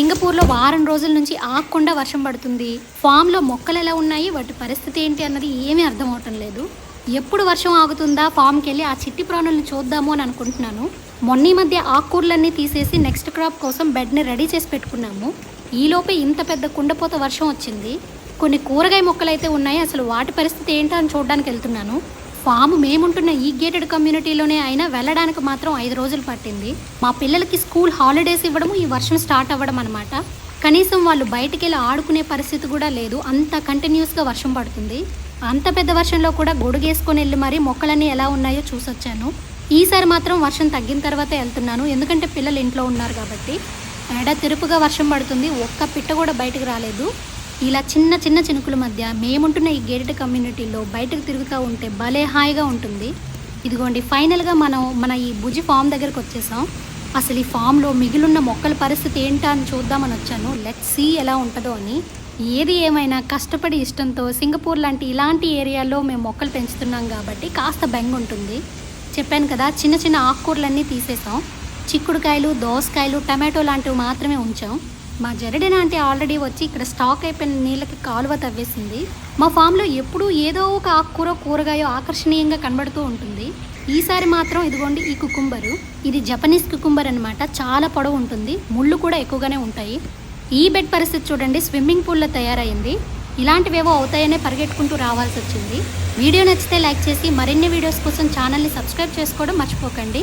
సింగపూర్లో వారం రోజుల నుంచి ఆగకుండా వర్షం పడుతుంది. ఫామ్లో మొక్కలు ఎలా ఉన్నాయి? వాటి పరిస్థితి ఏంటి అన్నది ఏమీ అర్థం అవటం లేదు. ఎప్పుడు వర్షం ఆగుతుందా? ఫామ్కి వెళ్ళి ఆ చిట్టి ప్రాణుల్ని చూద్దాము అని అనుకుంటున్నాను. మొన్న ఈ మధ్య ఆకుకూరలన్నీ తీసేసి నెక్స్ట్ క్రాప్ కోసం బెడ్ని రెడీ చేసి పెట్టుకున్నాము. ఈలోపే ఇంత పెద్ద కుండపోత వర్షం వచ్చింది. కొన్ని కూరగాయ మొక్కలు అయితే ఉన్నాయి. అసలు వాటి పరిస్థితి ఏంటో అని చూడడానికి వెళ్తున్నాను. ఫామ్ మేముంటున్న ఈ గేటెడ్ కమ్యూనిటీలోనే అయినా వెళ్ళడానికి మాత్రం ఐదు రోజులు పట్టింది. మా పిల్లలకి స్కూల్ హాలిడేస్ ఇవ్వడము ఈ వర్షం స్టార్ట్ అవ్వడం అనమాట కనీసం వాళ్ళు బయటికి వెళ్ళి ఆడుకునే పరిస్థితి కూడా లేదు. అంత కంటిన్యూస్గా వర్షం పడుతుంది. అంత పెద్ద వర్షంలో కూడా గొడుగేసుకొని వెళ్ళి మరీ మొక్కలన్నీ ఎలా ఉన్నాయో చూసొచ్చాను. ఈసారి మాత్రం వర్షం తగ్గిన తర్వాతే వెళ్తున్నాను. ఎందుకంటే పిల్లలు ఇంట్లో ఉన్నారు కాబట్టి. ఎడ తిరుపుగా వర్షం పడుతుంది. ఒక్క పిట్ట కూడా బయటకు రాలేదు. ఇలా చిన్న చిన్న చినుకుల మధ్య మేముంటున్న ఈ గేటెడ్ కమ్యూనిటీలో బయటకు తిరుగుతూ ఉంటే భలే హాయిగా ఉంటుంది. ఇదిగోండి ఫైనల్గా మనం మన ఈ భుజి ఫామ్ దగ్గరకు వచ్చేసాం. అసలు ఈ ఫామ్లో మిగిలిన మొక్కల పరిస్థితి ఏంటా అని చూద్దామని వచ్చాను. లెట్ సీ ఎలా ఉంటుందో అని. ఏది ఏమైనా కష్టపడి ఇష్టంతో సింగపూర్ లాంటి ఇలాంటి ఏరియాలో మేము మొక్కలు పెంచుతున్నాం కాబట్టి కాస్త బెంగ ఉంటుంది. చెప్పాను కదా చిన్న చిన్న ఆకుకూరలన్నీ తీసేసాం. చిక్కుడుకాయలు దోసకాయలు టమాటో లాంటివి మాత్రమే ఉంచాం. మా జరడిన అంటే ఆల్రెడీ వచ్చి ఇక్కడ స్టాక్ అయిపోయిన నీళ్ళకి కాలువ తవ్వేసింది. మా ఫామ్లో ఎప్పుడూ ఏదో ఒక ఆకుకూర కూరగాయ ఆకర్షణీయంగా కనబడుతూ ఉంటుంది. ఈసారి మాత్రం ఇదిగోండి ఈ కుకుంబరు. ఇది జపనీస్ కుకుంబర్ అనమాట చాలా పొడవు ఉంటుంది. ముళ్ళు కూడా ఎక్కువగానే ఉంటాయి. ఈ బెడ్ పరిస్థితి చూడండి. స్విమ్మింగ్ పూల్లో తయారైంది. ఇలాంటివేవో అవుతాయనే పరిగెట్టుకుంటూ రావాల్సి వచ్చింది. వీడియో నచ్చితే లైక్ చేసి మరిన్ని వీడియోస్ కోసం ఛానల్ని సబ్స్క్రైబ్ చేసుకోవడం మర్చిపోకండి.